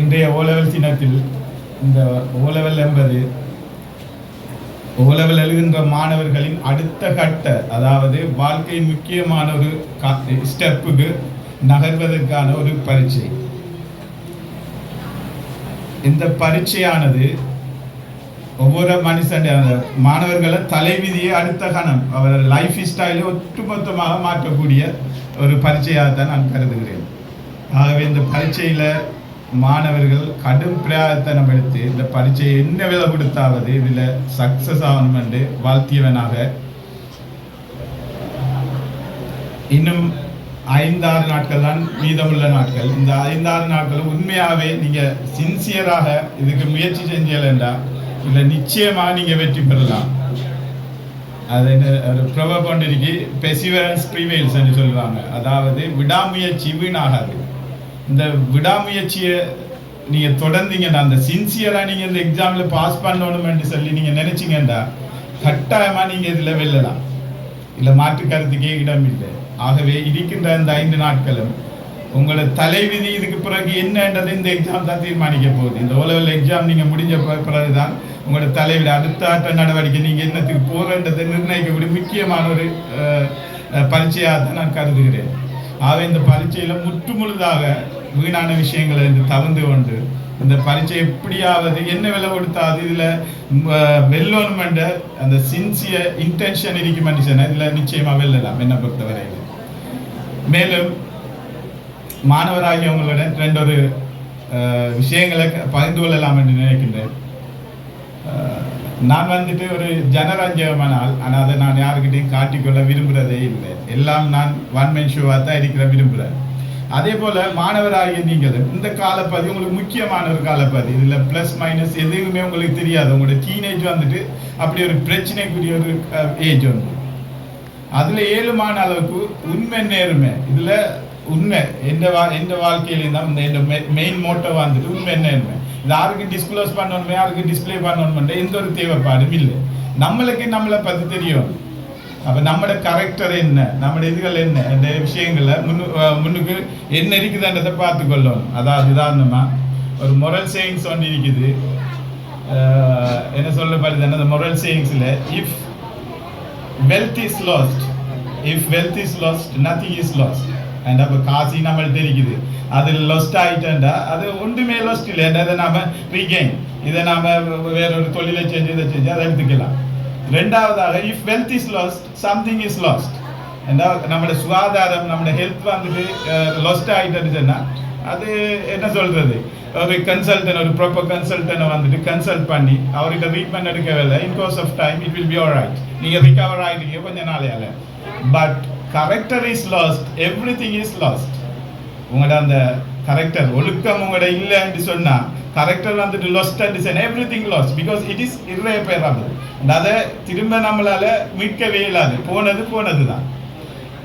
இன்றைய ஓலவல் தினத்தில் இந்த ஓலவல் என்பது ஓலவல் எழுகின்ற மாணவர்களின் அடுத்த கட்ட அதாவது வாழ்க்கையின் முக்கியமான ஒரு ஸ்டெப்புக்கு நகர்வதற்கான ஒரு பரீட்சை. இந்த பரீட்சையானது ஒவ்வொரு மனுஷன் மாணவர்களை தலைவிதியை அடுத்த கணம். அவர் லைஃப் ஸ்டைலை ஒட்டுமொத்தமாக மாற்றக்கூடிய ஒரு பரீட்சையாக தான் நான் கருதுகிறேன். ஆகவே இந்த பரீட்சையில் மாணவர்கள் கடும் பிரயத்தனம் எடுத்து இந்த பரீட்சையை என்ன விலை கொடுத்தாவது இதில் சக்ஸஸ் ஆகணும் என்று வாழ்த்தியவனாக இன்னும் ஐந்தாறு நாட்கள் தான் மீதமுள்ள நாட்கள். இந்த ஐந்தாறு நாட்கள் உண்மையாகவே நீங்கள் சின்சியராக இதுக்கு முயற்சி செஞ்சீங்களா இல்லை நிச்சயமாக நீங்கள் வெற்றி பெறலாம். அது என்ன ஒரு ப்ரொவ கொண்டிருக்கு பெசிவரன்ஸ் ப்ரீவெயில்ஸ் என்று சொல்லுவாங்க. அதாவது விடாமுயற்சி வீணாகாது. இந்த விடாமுயற்சியை நீங்கள் தொடர்ந்தீங்கன்னா அந்த சின்சியராக நீங்கள் இந்த எக்ஸாமில் பாஸ் பண்ணணும்னு சொல்லி நீங்கள் நினச்சிங்கன்னா கட்டாயமாக நீங்கள் இதில் வெல்லலாம். இல்லை மாற்று கருத்துக்கே இடம் இல்லை ஆகவே இருக்கின்ற இந்த ஐந்து நாட்களும் உங்களோட தலைவிதி இதுக்கு பிறகு என்னன்றது இந்த எக்ஸாம் தான் தீர்மானிக்க போகுது. இந்த உலகில் எக்ஸாம் நீங்கள் முடிஞ்ச பிறகு தான் உங்களோட தலைவிதி அடுத்த ஆட்ட நடவடிக்கை நீங்கள் என்னத்துக்கு போகிறன்றதை நிர்ணயிக்கக்கூடிய முக்கியமான ஒரு பரீட்சையாக தான் நான் கருதுகிறேன். ஆக இந்த பரீட்சையில் முற்று முழுதாக வீணான விஷயங்களை இந்த தவிர்ந்து கொண்டு இந்த பரீட்சை எப்படியாவது என்ன விலை கொடுத்தாது இதில் வெல்லணுமென்ற அந்த சின்சியர் இன்டென்ஷன் இருக்கு மனுஷனை இதில் நிச்சயமாக வெல்லலாம் என்னை பொறுத்தவரையில். மேலும் மாணவராகியவங்களுடன் ரெண்டொரு விஷயங்களை பகிர்ந்து கொள்ளலாம் என்று நினைக்கின்றேன். நான் வந்துட்டு ஒரு ஜனரஞ்சகமானால் ஆனால் அதை நான் யாருக்கிட்டையும் காட்டிக்கொள்ள விரும்புகிறதே இல்லை. எல்லாம் நான் ஒன் மென் ஷோவாக தான் இருக்கிற விரும்புகிறேன் அதே போல் மாணவராகிய நீங்கள் இந்த காலப்பதி உங்களுக்கு முக்கியமான ஒரு காலப்பதி இதில் ப்ளஸ் மைனஸ் எதுவுமே உங்களுக்கு தெரியாது. உங்களோட டீனேஜ் வந்துட்டு அப்படி ஒரு பிரச்சனைக்குரிய ஒரு ஏஜ் வந்து. அதில் ஏழுமான அளவுக்கு உண்மை நேருமை. இதில் உண்மை. எந்த வா எந்த வாழ்க்கையிலையும் தான் இந்த மெயின் மோட்டோ வந்துட்டு உண்மை நேர்மை. இது யாருக்கு டிஸ்க்ளோஸ் பண்ணணுமே யாருக்கு டிஸ்பிளே பண்ணணுமென்ற எந்த ஒரு தேவைப்பாடும் இல்லை. நம்மளுக்கு நம்மளை பற்றி தெரியும். அப்போ நம்மளோட கரெக்டர் என்ன? நம்மளோட இதுகள் என்ன? இந்த விஷயங்களை முன்னு முன்னுக்கு என்ன இருக்குதுன்றதை பார்த்து கொள்ளணும் அதாவது உதாரணமாக ஒரு மொரல் சேயிங்ஸ் ஒன்று இருக்குது. என்ன சொல்லப்படுது அந்த moral சேயிங்ஸில் if wealth is lost if wealth is lost nothing is lost and அப்போ காசி நம்மள்ட்ட இருக்குது. அது லொஸ்ட் ஆகிட்டேன்டா அது ஒன்றுமே லொஸ்ட் இல்லை அதை நாம் ரீகெயின் இதை நாம் வேற ஒரு தொழிலை செஞ்சு இதை செஞ்சு அதை எடுத்துக்கலாம். ரெண்டாவதாக if wealth is lost something is lost ஏன்னா நம்மளோட சுகாதாரம் நம்மளோட ஹெல்த் வந்துட்டு லாஸ்ட் ஆகிட்டேன்னு சொன்னால் அது என்ன சொல்கிறது ஒரு கன்சல்டன் ஒரு ப்ராப்பர் கன்சல்டனை வந்துட்டு கன்சல்ட் பண்ணி அவர்கிட்ட ட்ரீட்மெண்ட் எடுக்கவில்லை in course of time it will be all right நீங்கள் ரிகவர் ஆகிட்டீங்க கொஞ்ச நாளையால். But character is lost everything is lost உங்களோட அந்த கரெக்டர் ஒழுக்கம் உங்களோட இல்லைன்னு சொன்னால் கரெக்டர் வந்துட்டு லாஸ்ட் அண்ட் சொன்ன everything loss because it is irreparable அதை திரும்ப நம்மளால் மீட்கவே இல்லாது போனது போனது தான்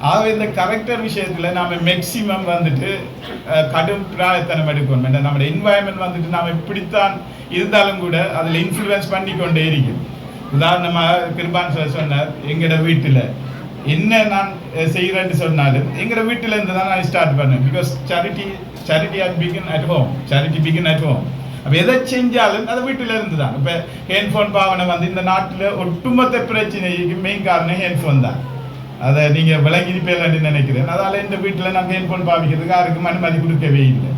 ஆகவே இந்த கரெக்டர் விஷயத்தில் நாம் மேக்சிமம் வந்துட்டு கடும் பிராயத்தனம் எடுக்கணும். என்ற நம்மளோட என்வாயன்மெண்ட் வந்துட்டு நாம் இப்படித்தான் இருந்தாலும் கூட அதில் இன்ஃப்ளூயன்ஸ் பண்ணி கொண்டே இருக்கும். உதாரணமாக கிருபான் சார் சொன்னார் எங்களோட வீட்டில் என்ன நான் செய்கிறேன்னு சொன்னாலும் எங்கள் வீட்டில் இருந்து தான் நான் ஸ்டார்ட் பண்ணேன் because charity charity at begin at home charity begin at home அப்போ எதை செஞ்சாலும் அது வீட்டில் இருந்து தான். இப்போ ஹெட்ஃபோன் பாவனை வந்து இந்த நாட்டில் ஒட்டுமொத்த பிரச்சனைக்கு மெயின் காரணம் ஹெட்ஃபோன் தான். அதை நீங்கள் விளங்கிருப்பேன் நினைக்கிறேன். அதால் இந்த வீட்டில் நான் ஹெட்ஃபோன் பாவிக்கிறதுக்கு யாருக்கும் அனுமதி கொடுக்கவே இல்லை.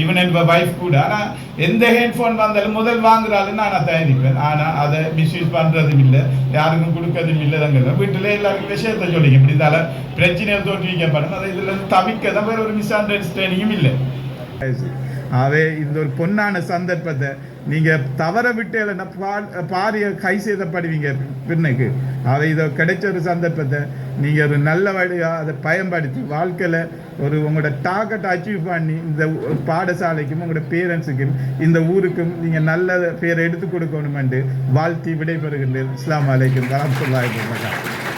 ஈவன் என் வைஃப் கூட ஆனால் எந்த ஹெட்ஃபோன் வந்தாலும் முதல் வாங்குறாலும் நான் தயாரிப்பேன் ஆனால் அதை மிஸ்யூஸ் பண்ணுறதும் இல்லை யாருக்கும் கொடுக்கறதும் இல்லை தாங்க வீட்டில் எல்லாருக்கும் விஷயத்தை சொல்லிங்க. இப்படி இருந்தாலும் பிரச்சனையை தோற்றுவிக்கப்படும் அதை இதில் தவிக்க தான் வேறு ஒரு மிஸ் அண்டர்ஸ்டாண்டிங்கும் இல்லை. ஆகவே இந்த ஒரு பொன்னான சந்தர்ப்பத்தை நீங்கள் தவற விட்டு பா பாரிய கை செய்தப்படுவீங்க பின்னுக்கு. அதை இதை கிடைச்ச ஒரு சந்தர்ப்பத்தை நீங்கள் ஒரு நல்ல வழியாக அதை பயன்படுத்தி வாழ்க்கையில் ஒரு உங்களோட டார்கெட் அச்சீவ் பண்ணி இந்த பாடசாலைக்கும் உங்களோட பேரண்ட்ஸுக்கும் இந்த ஊருக்கும் நீங்கள் நல்ல பேரை எடுத்து கொடுக்கணுமென்று வாழ்த்தி விடைபெறுகின்றேன். இஸ்லாம் அலைக்கும் வரமத்துல்லாஹி வபரகாத்துஹு.